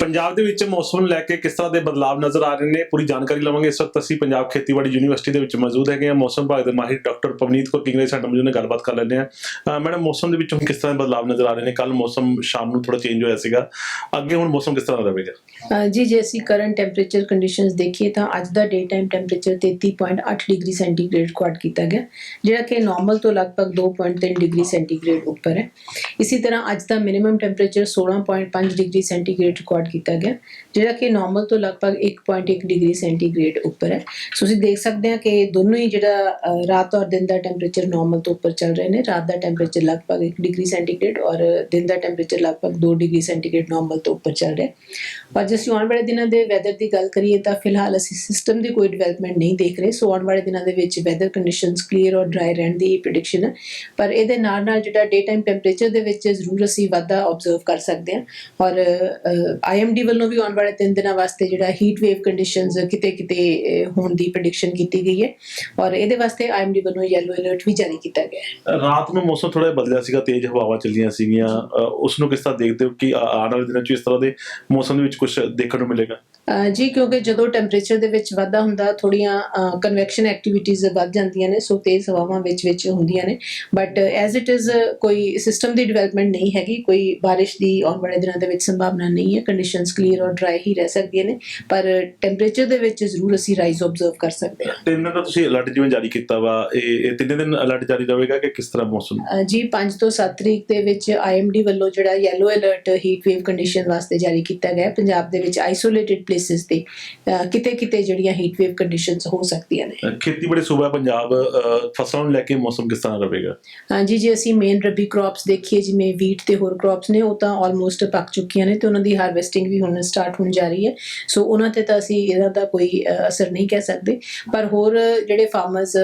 ਪੰਜਾਬ ਦੇ ਵਿੱਚ ਮੌਸਮ ਨੂੰ ਲੈ ਕੇ ਕਿਸ ਤਰ੍ਹਾਂ ਦੇ ਬਦਲਾਅ ਨਜ਼ਰ ਆ ਰਹੇ ਨੇ, ਪੂਰੀ ਜਾਣਕਾਰੀ ਲਵਾਂਗੇ। ਇਸ ਵਕਤ ਅਸੀਂ ਪੰਜਾਬ ਖੇਤੀਬਾੜੀ ਯੂਨੀਵਰਸਿਟੀ ਦੇ ਵਿੱਚ ਮੌਜੂਦ ਹੈਗੇ ਹਾਂ। ਮੌਸਮ ਵਿਭਾਗ ਦੇ ਮਾਹਿਰ ਡਾਕਟਰ ਪਵਨੀਤ ਕੌਰ ਕਿੰਗਰੇ ਸਾਡੇ ਮੌਜੂਦ ਗੱਲਬਾਤ ਕਰ ਲੈਂਦੇ ਹਾਂ। ਮੈਡਮ, ਮੌਸਮ ਦੇ ਵਿੱਚ ਹੁਣ ਕਿਸ ਤਰ੍ਹਾਂ ਦੇ ਬਦਲਾਅ ਨਜ਼ਰ ਆ ਰਹੇ ਨੇ? ਕੱਲ ਮੌਸਮ ਸ਼ਾਮ ਨੂੰ ਥੋੜਾ ਚੇਂਜ ਹੋਇਆ ਸੀਗਾ। ਅੱਗੇ ਹੁਣ ਮੌਸਮ ਕਿਸ ਤਰ੍ਹਾਂ ਰਹੇਗਾ? ਜੀ, ਜੇ ਅਸੀਂ ਕਰੰਟ ਟੈਂਪਰੇਚਰ ਕੰਡੀਸ਼ਨਸ ਦੇਖੀਏ ਤਾਂ ਅੱਜ ਦਾ day time temperature 33.8 degree centigrade record ਕੀਤਾ ਗਿਆ। ਜਿਹੜਾ ਕਿ ਨਾਰਮਲ ਤੋਂ ਲਗਭਗ 2.3 ਡਿਗਰੀ ਸੈਂਟੀਗ੍ਰੇਡ ਉੱਪਰ ਹੈ। ਇਸੇ ਤਰ੍ਹਾਂ ਅੱਜ ਦਾ minimum temperature 16.5 degree centigrade record ਕੀਤਾ ਗਿਆ। ਜਿਹੜਾ ਕਿ ਨਾਰਮਲ ਤੋਂ ਲਗਭਗ 1.1 ਡਿਗਰੀ ਸੈਂਟੀਗ੍ਰੇਡ ਉੱਪਰ ਹੈ। ਸੋ ਤੁਸੀਂ ਦੇਖ ਸਕਦੇ ਹਾਂ ਕਿ ਦੋਨੋਂ ਹੀ ਜਿਹੜਾ ਰਾਤ ਔਰ ਦਿਨ ਦਾ ਟੈਂਪਰੇਚਰ ਨਾਰਮਲ ਤੋਂ ਉੱਪਰ ਚੱਲ ਰਹੇ ਨੇ। ਰਾਤ ਦਾ ਟੈਂਪਰੇਚਰ ਲਗਭਗ 1 ਡਿਗਰੀ ਸੈਂਟੀਗ੍ਰੇਡ ਔਰ ਦਿਨ ਦਾ ਟੈਂਪਰੇਚਰ ਲਗਭਗ 2 ਡਿਗਰੀ ਸੈਂਟੀਗ੍ਰੇਡ ਨਾਰਮਲ ਤੋਂ ਉੱਪਰ ਚੱਲ ਰਿਹਾ ਔਰ ਜੇ ਅਸੀਂ ਆਉਣ ਵਾਲੇ ਦਿਨਾਂ ਦੇ ਵੈਦਰ ਦੀ ਗੱਲ ਕਰੀਏ ਤਾਂ ਫਿਲਹਾਲ ਅਸੀਂ ਸਿਸਟਮ ਦੀ ਕੋਈ ਡਿਵੈਲਪਮੈਂਟ ਨਹੀਂ ਦੇਖ ਰਹੇ। ਸੋ ਆਉਣ ਵਾਲੇ ਦਿਨਾਂ ਦੇ ਵਿੱਚ ਵੈਦਰ ਕੰਡੀਸ਼ਨਸ ਕਲੀਅਰ ਔਰ ਡਰਾਈ ਰਹਿਣ ਦੀ ਪ੍ਰੈਡਿਕਸ਼ਨ ਹੈ। ਪਰ ਇਹਦੇ ਨਾਲ ਨਾਲ ਜਿਹੜਾ ਡੇ ਟਾਈਮ ਟੈਂਪਰੇਚਰ ਦੇ ਵਿੱਚ ਜ਼ਰੂਰ ਅਸੀਂ ਵਾਧਾ ਆਬਜ਼ਰਵ ਕਰ ਸਕਦੇ ਹਾਂ। ਔਰ ਆਈਐਮਡੀ ਵੱਲੋਂ ਵੀ ਆਉਣ ਵਾਲੇ ਤਿੰਨ ਦਿਨਾਂ ਵਾਸਤੇ ਜਿਹੜਾ ਹੀਟ ਵੇਵ ਕੰਡੀਸ਼ਨਸ ਕਿਤੇ ਕਿਤੇ ਹੋਣ ਦੀ ਪ੍ਰੈਡਿਕਸ਼ਨ ਕੀਤੀ ਗਈ ਹੈ। ਔਰ ਇਹਦੇ ਵਾਸਤੇ ਆਈਐਮਡੀ ਵੱਲੋਂ ਯੈਲੋ ਅਲਰਟ ਵੀ ਜਾਰੀ ਕੀਤਾ ਗਿਆ ਹੈ। ਰਾਤ ਨੂੰ ਮੌਸਮ ਥੋੜਾ ਬਦਲਿਆ ਸੀਗਾ, ਤੇਜ਼ ਹਵਾਵਾਂ ਚੱਲੀਆਂ ਸੀਗੀਆਂ। ਉਸ ਨੂੰ ਕਿਸ ਤਰ੍ਹਾਂ ਦੇਖਦੇ ਹੋ ਕਿ ਆਉਣ ਵਾਲੇ ਦਿਨਾਂ 'ਚ ਇਸ ਤਰ੍ਹਾਂ ਦੇ ਮੌਸਮ ਦੇ ਵਿੱਚ ਕੁਝ ਦੇਖਣ ਨੂੰ ਮਿਲੇਗਾ? ਜੀ ਕਿਉਂਕਿ ਜਦੋਂ ਟੈਂਪਰੇਚਰ ਦੇ ਵਿੱਚ ਵਾਧਾ ਹੁੰਦਾ ਥੋੜੀਆਂ ਕਨਵੈਕਸ਼ਨ ਐਕਟੀਵਿਟੀਜ਼ ਵੱਧ ਜਾਂਦੀਆਂ ਨੇ ਸੋ ਤੇਜ਼ ਹਵਾਵਾਂ ਵਿੱਚ ਵਿੱਚ ਹੁੰਦੀਆਂ ਨੇ। ਬਟ ਐਜ਼ ਇਟ ਇਜ਼ ਕੋਈ ਸਿਸਟਮ ਦੀ ਡਿਵੈਲਪਮੈਂਟ ਨਹੀਂ ਹੈਗੀ ਕੋਈ ਬਾਰਿਸ਼ ਦੀ ਆਉਣ ਵਾਲੇ ਦਿਨਾਂ ਦੇ ਵਿੱਚ ਸੰਭਾਵਨਾ ਨਹੀਂ ਹੈ। ਕੰਡੀਸ਼ਨਸ ਕਲੀਅਰ ਔਰ ਡਰਾਈ ਹੀ ਰਹਿ ਸਕਦੀਆਂ ਨੇ ਪਰ ਟੈਂਪਰੇਚਰ ਦੇ ਵਿੱਚ ਜ਼ਰੂਰ ਅਸੀਂ ਰਾਈਜ਼ ਆਬਜ਼ਰਵ ਕਰ ਸਕਦੇ ਹਾਂ। ਤਿੰਨ ਦਿਨ ਦਾ ਤੁਸੀਂ ਅਲਰਟ ਜਿਵੇਂ ਜਾਰੀ ਕੀਤਾ ਵਾ ਇਹ ਤਿੰਨੇ ਦਿਨ ਅਲਰਟ ਜਾਰੀ ਰਹੇਗਾ ਕਿ ਕਿਸ ਤਰ੍ਹਾਂ ਮੌਸਮ? ਜੀ 5 ਤੋਂ 7 ਤਰੀਕ ਦੇ ਵਿੱਚ ਆਈਐਮਡੀ ਵੱਲੋਂ ਜਿਹੜਾ yellow alert heat wave condition ਵਾਸਤੇ ਜਾਰੀ ਕੀਤਾ ਗਿਆ। ਪੰਜਾਬ ਦੇ ਵਿੱਚ ਆਈਸੋਲੇਟਿਡ ਪਲੇਸਿਸ ਤੇ ਕਿਤੇ ਕਿਤੇ ਜਿਹੜੀਆਂ ਹੀਟ ਵੇਵ ਕੰਡੀਸ਼ਨਸ ਹੋ ਸਕਦੀਆਂ ਨੇ। ਖੇਤੀਬਾੜੀ ਸੂਬਾ ਪੰਜਾਬ ਫਸਲਾਂ ਨੂੰ ਲੈ ਕੇ ਮੌਸਮ ਕਿਸ ਤਰ੍ਹਾਂ ਰਹੇਗਾ? ਹਾਂਜੀ ਜੇ ਅਸੀਂ ਮੇਨ ਰੱਬੀ ਕ੍ਰੌਪਸ ਦੇਖੀਏ ਜਿਵੇਂ ਵੀਟ ਤੇ ਹੋਰ ਕ੍ਰੌਪਸ ਨੇ ਉਹ ਤਾਂ ਆਲਮੋਸਟ ਪੱਕ ਚੁੱਕੀਆਂ ਨੇ ਤੇ ਉਹਨਾਂ ਦੀ ਹਾਰਵੈਸਟਿੰਗ ਵੀ ਹੁਣ ਸਟਾਰਟ ਹੋਣ ਜਾ ਰਹੀ ਹੈ। ਸੋ ਉਹਨਾਂ ਤੇ ਤਾਂ ਅਸੀਂ ਇਹਦਾ ਤਾਂ ਕੋਈ ਅਸਰ ਨਹੀਂ ਕਹਿ ਸਕਦੇ। ਪਰ ਹੋਰ ਜਿਹੜੇ ਫਾਰਮਰਸ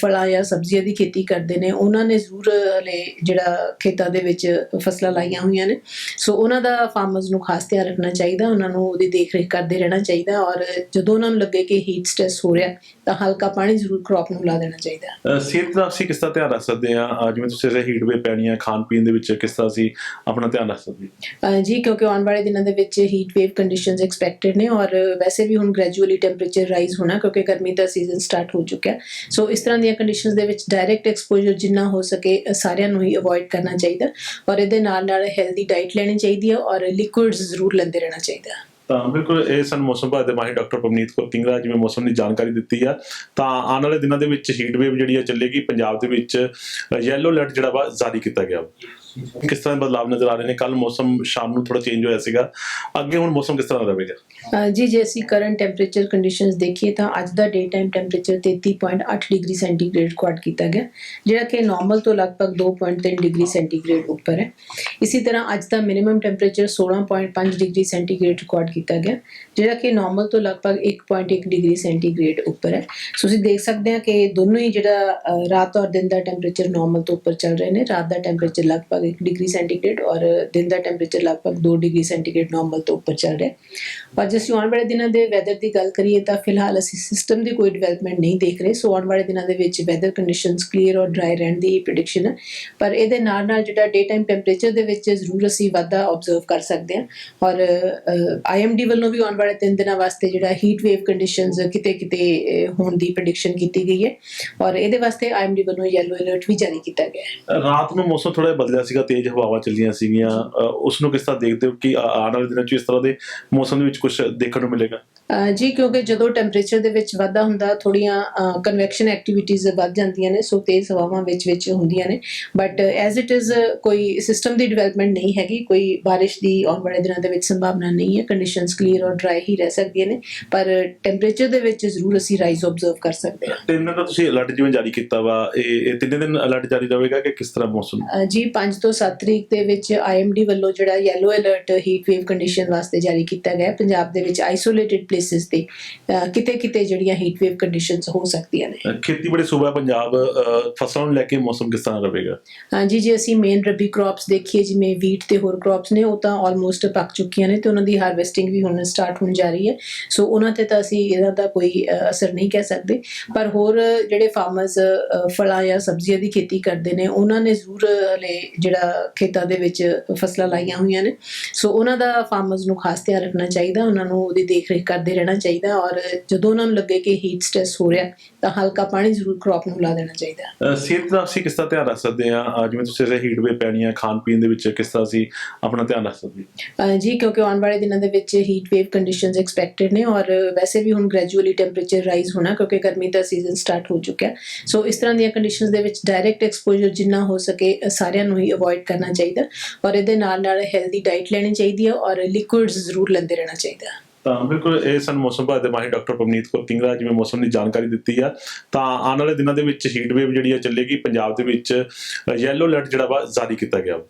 ਫਲਾਂ ਜਾਂ ਸਬਜ਼ੀਆਂ ਦੀ ਖੇਤੀ ਕਰਦੇ ਨੇ ਉਹਨਾਂ ਨੇ ਜ਼ਰੂਰ ਹਲੇ ਜਿਹੜਾ ਖੇਤਾਂ ਦੇ ਵਿੱਚ ਫਸਲਾਂ ਲਾਈਆਂ ਹੋਈਆਂ ਨੇ। ਸੋ ਉਹਨਾਂ ਦਾ ਫਾਰਮਰਸ ਨੂੰ ਖਾਸ ਧਿਆਨ ਰੱਖਣਾ ਚਾਹੀਦਾ ਉਹਨਾਂ ਨੂੰ ਉਹਦੀ ਦੇਖ ਰੇਖ ਕਰਦੇ ਰਹਿਣਾ ਚਾਹੀਦਾ ਔਰ ਜਦੋਂ ਉਹਨਾਂ ਨੂੰ ਲੱਗੇ ਕਿ ਹੀਟ ਸਟ੍ਰੈਸ ਹੋ ਰਿਹਾ ਤਾਂ ਹਲਕਾ ਪਾਣੀ ਜ਼ਰੂਰ ਕ੍ਰੌਪ ਨੂੰ ਲਾ ਦੇਣਾ ਚਾਹੀਦਾ। ਸਿਹਤ ਦਾ ਅਸੀਂ ਕਿਸ ਤਰ੍ਹਾਂ ਧਿਆਨ ਰੱਖ ਸਕਦੇ ਹਾਂ? ਜਿਵੇਂ ਤੁਸੀਂ ਇਹ ਹੀਟ ਵੇ ਪੈਣੀ ਹੈ ਖਾਣ ਪੀਣ ਦੇ ਵਿੱਚ ਕਿਸ ਤਰ੍ਹਾਂ ਅਸੀਂ ਆਪਣਾ ਧਿਆਨ ਰੱਖ ਸਕਦੇ ਜੀ ਕਿਉਂਕਿ ਆਉਣ ਵਾਲੇ ਦਿਨਾਂ ਦੇ ਵਿੱਚ ਹੀਟ ਵੇਵ ਕੰਡੀਸ਼ਨਸ ਐਕਸਪੈਕਟਡ ਨੇ ਔਰ ਵੈਸੇ ਵੀ ਹੁਣ ਗ੍ਰੈਜੂਅਲੀ ਟੈਂਪਰੇਚਰ ਰਾਈਜ਼ ਹੋਣਾ ਕਿਉਂਕਿ ਗਰਮੀ ਦਾ ਸੀਜ਼ਨ ਸਟਾਰਟ ਹੋ ਚੁੱਕਾ ਹੈ ਸੋ ਇਸ ਤਰ੍ਹਾਂ ਦੀਆਂ ਕੰਡੀਸ਼ਨਸ ਦੇ ਵਿੱਚ ਡਾਇਰੈਕਟ ਐਕਸਪੋਜ਼ਰ ਜਿੰਨਾ ਹੋ ਸਕੇ ਸਾਰਿਆਂ ਨੂੰ ਹੀ ਅਵੋਇਡ ਕਰਨਾ ਚਾਹੀਦਾ। ਔਰ ਇਹਦੇ ਨਾਲ ਨਾਲ ਹੈਲਦੀ ਡਾਈਟ ਲੈਣੀ ਚਾਹੀਦੀ ਹੈ ਔਰ ਲਿਕੁਇਡਸ ਜ਼ਰੂਰ ਲੈਂਦੇ ਰਹਿਣਾ ਚਾਹੀਦਾ। ਹੈ ਤਾਂ ਬਿਲਕੁਲ ਇਹ ਸਨ ਮੌਸਮ ਵਿਭਾਗ ਦੇ ਮਾਹਿਰ ਡਾਕਟਰ ਪਵਨੀਤ ਕੌਰ ਕਿੰਗਰਾ ਜਿਵੇਂ ਮੌਸਮ ਦੀ ਜਾਣਕਾਰੀ ਦਿੱਤੀ ਆ ਤਾਂ ਆਉਣ ਵਾਲੇ ਦਿਨਾਂ ਦੇ ਵਿੱਚ ਹੀਟ ਵੇਵ ਜਿਹੜੀ ਆ ਚੱਲੇਗੀ, ਪੰਜਾਬ ਦੇ ਵਿੱਚ ਯੈਲੋ ਅਲਰਟ ਜਿਹੜਾ ਵਾ ਜਾਰੀ ਕੀਤਾ ਗਿਆ ਵਾ। ਕਿਸ ਤਰ੍ਹਾਂ ਦੇ ਬਦਲਾਅ ਨਜ਼ਰ ਆ ਰਹੇ ਨੇ? ਕੱਲ ਮੌਸਮ ਸ਼ਾਮ ਨੂੰ ਥੋੜਾ ਚੇਂਜ ਹੋਇਆ ਸੀਗਾ। ਅੱਗੇ ਹੁਣ ਮੌਸਮ ਕਿਸ ਤਰ੍ਹਾਂ ਦਾ ਰਹੇਗਾ? ਜੀ, ਜੇ ਅਸੀਂ ਕਰੰਟ ਟੈਂਪਰੇਚਰ ਕੰਡੀਸ਼ਨਸ ਦੇਖੀਏ ਤਾਂ ਅੱਜ ਦਾ day time temperature 33.8 degree centigrade record ਕੀਤਾ ਗਿਆ, ਜਿਹੜਾ ਕਿ ਨਾਰਮਲ ਤੋਂ ਲਗਭਗ 2.3 ਡਿਗਰੀ ਸੈਂਟੀਗ੍ਰੇਡ ਉੱਪਰ ਹੈ। ਇਸੇ ਤਰ੍ਹਾਂ ਅੱਜ ਦਾ minimum temperature 16.5 degree centigrade record ਕੀਤਾ ਗਿਆ, ਜਿਹੜਾ ਕਿ ਨਾਰਮਲ ਤੋਂ ਲਗਭਗ 1.1 ਡਿਗਰੀ ਸੈਂਟੀਗ੍ਰੇਡ ਉੱਪਰ ਹੈ। ਸੋ ਤੁਸੀਂ ਦੇਖ ਸਕਦੇ ਹਾਂ ਕਿ ਦੋਨੋਂ ਹੀ ਜਿਹੜਾ ਰਾਤ ਔਰ ਦਿਨ ਦਾ ਟੈਂਪਰੇਚਰ ਨਾਰਮਲ ਤੋਂ ਉੱਪਰ ਚੱਲ ਰਹੇ ਨੇ। ਰਾਤ ਦਾ ਟੈਂਪਰੇਚਰ ਲਗਭਗ 1 ਡਿਗਰੀ ਸੈਂਟੀਗ੍ਰੇਡ ਔਰ ਦਿਨ ਦਾ ਟੈਂਪਰੇਚਰ ਲਗਭਗ 2 ਡਿਗਰੀ ਸੈਂਟੀਗ੍ਰੇਡ ਨਾਰਮਲ ਤੋਂ ਉੱਪਰ ਚੱਲ ਰਿਹਾ ਹੈ। ਜੇ ਅਸੀਂ ਆਉਣ ਵਾਲੇ ਦਿਨਾਂ ਦੇ ਵੈਦਰ ਦੀ ਗੱਲ ਕਰੀਏ ਤਾਂ ਫਿਲਹਾਲ ਅਸੀਂ ਸਿਸਟਮ ਦੀ ਕੋਈ ਡਿਵੈਲਪਮੈਂਟ ਨਹੀਂ ਦੇਖ ਰਹੇ। ਸੋ ਆਉਣ ਵਾਲੇ ਦਿਨਾਂ ਦੇ ਵਿੱਚ ਵੈਦਰ ਕੰਡੀਸ਼ਨਸ ਕਲੀਅਰ ਔਰ ਡਰਾਈ ਰਹਿਣ ਦੀ ਪ੍ਰੈਡਿਕਸ਼ਨ ਹੈ। ਪਰ ਇਹਦੇ ਨਾਲ ਨਾਲ ਜਿਹੜਾ ਡੇ ਟਾਈਮ ਟੈਂਪਰੇਚਰ ਦੇ ਵਿੱਚ ਜ਼ਰੂਰ ਅਸੀਂ ਵਾਧਾ ਆਬਜ਼ਰਵ ਕਰ ਸਕਦੇ ਹਾਂ। ਔਰ ਆਈਐਮਡੀ ਵੱਲੋਂ ਵੀ ਆਉਣ ਵਾਲੇ ਤਿੰਨ ਦਿਨਾਂ ਵਾਸਤੇ ਜਿਹੜਾ ਹੀਟ ਵੇਵ ਕੰਡੀਸ਼ਨਸ ਕਿਤੇ ਕਿਤੇ ਹੋਣ ਦੀ ਪ੍ਰੈਡਿਕਸ਼ਨ ਕੀਤੀ ਗਈ ਹੈ। ਔਰ ਇਹਦੇ ਵਾਸਤੇ ਆਈਐਮਡੀ ਵੱਲੋਂ ਯੈਲੋ ਅਲਰਟ ਵੀ ਜਾਰੀ ਕੀਤਾ ਗਿਆ ਹੈ। ਰਾਤ ਨੂੰ ਮੌਸਮ ਥੋੜਾ ਬਦਲਿਆ ਸੀ। ਸੀਗਾ ਤੇਜ਼ ਹਵਾਵਾਂ ਚੱਲੀਆਂ ਸੀਗੀਆਂ। ਅ, ਉਸ ਨੂੰ ਕਿਸ ਤਰ੍ਹਾਂ ਦੇਖਦੇ ਹੋ ਕਿ ਆਉਣ ਵਾਲੇ ਦਿਨਾਂ 'ਚ ਇਸ ਤਰ੍ਹਾਂ ਦੇ ਮੌਸਮ ਦੇ ਵਿੱਚ ਕੁਝ ਦੇਖਣ ਨੂੰ ਮਿਲੇਗਾ? ਜੀ ਕਿਉਂਕਿ ਜਦੋਂ ਟੈਂਪਰੇਚਰ ਦੇ ਵਿੱਚ ਵਾਧਾ ਹੁੰਦਾ ਥੋੜੀਆਂ ਕਨਵੈਕਸ਼ਨ ਐਕਟੀਵਿਟੀਜ਼ ਵੱਧ ਜਾਂਦੀਆਂ ਨੇ ਸੋ ਤੇਜ਼ ਹਵਾਵਾਂ ਵਿੱਚ ਵਿੱਚ ਹੁੰਦੀਆਂ ਨੇ। ਬਟ ਐਜ਼ ਇਟ ਇਜ਼ ਕੋਈ ਸਿਸਟਮ ਦੀ ਡਿਵੈਲਪਮੈਂਟ ਨਹੀਂ ਹੈਗੀ ਕੋਈ ਬਾਰਿਸ਼ ਦੀ ਆਉਣ ਵਾਲੇ ਦਿਨਾਂ ਦੇ ਵਿੱਚ ਸੰਭਾਵਨਾ ਨਹੀਂ ਹੈ। ਕੰਡੀਸ਼ਨਸ ਕਲੀਅਰ ਔਰ ਡਰਾਈ ਹੀ ਰਹਿ ਸਕਦੀਆਂ ਨੇ ਪਰ ਟੈਂਪਰੇਚਰ ਦੇ ਵਿੱਚ ਜ਼ਰੂਰ ਅਸੀਂ ਰਾਈਜ਼ ਆਬਜ਼ਰਵ ਕਰ ਸਕਦੇ ਹਾਂ। ਤਿੰਨ ਦਿਨ ਦਾ ਤੁਸੀਂ ਅਲਰਟ ਜਿਵੇਂ ਜਾਰੀ ਕੀਤਾ ਵਾ ਇਹ ਇਹ ਤਿੰਨੇ ਦਿਨ ਅਲਰਟ ਜਾਰੀ ਰਹੇਗਾ ਕਿ ਕਿਸ ਤਰ੍ਹਾਂ ਮੌਸਮ? ਜੀ 5 ਤੋਂ 7 ਤਰੀਕ ਦੇ ਵਿੱਚ ਆਈਐਮਡੀ ਵੱਲੋਂ ਜਿਹੜਾ yellow alert heat wave condition ਵਾਸਤੇ ਜਾਰੀ ਕੀਤਾ ਗਿਆ। ਪੰਜਾਬ ਦੇ ਵਿੱਚ ਆਈਸੋਲੇਟਿਡ ਪਲੇਸਿਸ ਤੇ ਕਿਤੇ ਕਿਤੇ ਜਿਹੜੀਆਂ ਹੀਟ ਵੇਵ ਕੰਡੀਸ਼ਨਸ ਹੋ ਸਕਦੀਆਂ ਨੇ। ਖੇਤੀਬਾੜੀ ਸੂਬਾ ਪੰਜਾਬ ਫਸਲਾਂ ਨੂੰ ਲੈ ਕੇ ਮੌਸਮ ਕਿਸ ਤਰ੍ਹਾਂ ਰਹੇਗਾ? ਹਾਂਜੀ ਜੇ ਅਸੀਂ ਮੇਨ ਰਬੀ ਕ੍ਰੌਪਸ ਦੇਖੀਏ ਜਿਵੇਂ ਵੀਟ ਤੇ ਹੋਰ ਕ੍ਰੌਪਸ ਨੇ ਉਹ ਤਾਂ ਆਲਮੋਸਟ ਪੱਕ ਚੁੱਕੀਆਂ ਨੇ ਤੇ ਉਹਨਾਂ ਦੀ ਹਾਰਵੈਸਟਿੰਗ ਵੀ ਹੁਣ ਸਟਾਰਟ ਹੋਣ ਜਾ ਰਹੀ ਹੈ। ਸੋ ਉਹਨਾਂ ਤੇ ਤਾਂ ਅਸੀਂ ਇਹਦਾ ਦਾ ਕੋਈ ਅਸਰ ਨਹੀਂ ਕਹਿ ਸਕਦੇ। ਪਰ ਹੋਰ ਜਿਹੜੇ ਫਾਰਮਰਸ ਫਲਾਂ ਜਾਂ ਸਬਜ਼ੀਆਂ ਦੀ ਖੇਤੀ ਕਰਦੇ ਨੇ ਉਹਨਾਂ ਨੇ ਜ਼ਰੂਰ ਹਲੇ ਜਿਹੜਾ ਖੇਤਾਂ ਦੇ ਵਿੱਚ ਫਸਲਾਂ ਲਾਈਆਂ ਹੋਈਆਂ ਨੇ। ਸੋ ਉਹਨਾਂ ਦਾ ਫਾਰਮਰਸ ਨੂੰ ਖਾਸ ਧਿਆਨ ਰੱਖਣਾ ਚਾਹੀਦਾ ਉਹਨਾਂ ਨੂੰ ਉਹਦੀ ਦੇਖ ਰੇਖ ਕਰਦੇ ਰਹਿਣਾ ਚਾਹੀਦਾ ਔਰ ਜਦੋਂ ਉਹਨਾਂ ਨੂੰ ਲੱਗੇ ਕਿ ਹੀਟ ਸਟ੍ਰੈਸ ਹੋ ਰਿਹਾ ਤਾਂ ਹਲਕਾ ਪਾਣੀ ਜ਼ਰੂਰ ਕ੍ਰੌਪ ਨੂੰ ਲਾ ਦੇਣਾ ਚਾਹੀਦਾ। ਸਿਹਤ ਦਾ ਅਸੀਂ ਕਿਸ ਤਰ੍ਹਾਂ ਧਿਆਨ ਰੱਖ ਸਕਦੇ ਹਾਂ? ਜਿਵੇਂ ਤੁਸੀਂ ਇਹ ਹੀਟ ਵੇ ਪੈਣੀ ਹੈ ਖਾਣ ਪੀਣ ਦੇ ਵਿੱਚ ਕਿਸ ਤਰ੍ਹਾਂ ਅਸੀਂ ਆਪਣਾ ਧਿਆਨ ਰੱਖ ਸਕਦੇ ਜੀ ਕਿਉਂਕਿ ਆਉਣ ਵਾਲੇ ਦਿਨਾਂ ਦੇ ਵਿੱਚ ਹੀਟ ਵੇਵ ਕੰਡੀਸ਼ਨਸ ਐਕਸਪੈਕਟਡ ਨੇ ਔਰ ਵੈਸੇ ਵੀ ਹੁਣ ਗ੍ਰੈਜੂਅਲੀ ਟੈਂਪਰੇਚਰ ਰਾਈਜ਼ ਹੋਣਾ ਕਿਉਂਕਿ ਗਰਮੀ ਦਾ ਸੀਜ਼ਨ ਸਟਾਰਟ ਹੋ ਚੁੱਕਾ ਹੈ ਸੋ ਇਸ ਤਰ੍ਹਾਂ ਦੀਆਂ ਕੰਡੀਸ਼ਨਸ ਦੇ ਵਿੱਚ ਡਾਇਰੈਕਟ ਐਕਸਪੋਜ਼ਰ ਜਿੰਨਾ ਹੋ ਸਕੇ ਸਾਰਿਆਂ ਨੂੰ ਹੀ ਅਵੋਇਡ ਕਰਨਾ ਚਾਹੀਦਾ। ਔਰ ਇਹਦੇ ਨਾਲ ਨਾਲ ਹੈਲਦੀ ਡਾਈਟ ਲੈਣੀ ਚਾਹੀਦੀ ਹੈ ਔਰ ਲਿਕੁਇਡਸ ਜ਼ਰੂਰ ਲੈਂਦੇ ਰਹਿਣਾ ਚਾਹੀਦਾ। ਹੈ ਤਾਂ ਬਿਲਕੁਲ ਇਹ ਸਨ ਮੌਸਮ ਵਿਭਾਗ ਦੇ ਮਾਹਿਰ ਡਾਕਟਰ ਪਵਨੀਤ ਕੌਰ ਕਿੰਗਰਾ ਜਿਵੇਂ ਮੌਸਮ ਦੀ ਜਾਣਕਾਰੀ ਦਿੱਤੀ ਆ। ਤਾਂ ਆਉਣ ਵਾਲੇ ਦਿਨਾਂ ਦੇ ਵਿੱਚ ਹੀਟ ਵੇਵ ਜਿਹੜੀ ਆ ਚੱਲੇਗੀ, ਪੰਜਾਬ ਦੇ ਵਿੱਚ ਯੈਲੋ ਅਲਰਟ ਜਿਹੜਾ ਵਾ ਜਾਰੀ ਕੀਤਾ ਗਿਆ। ਵਾ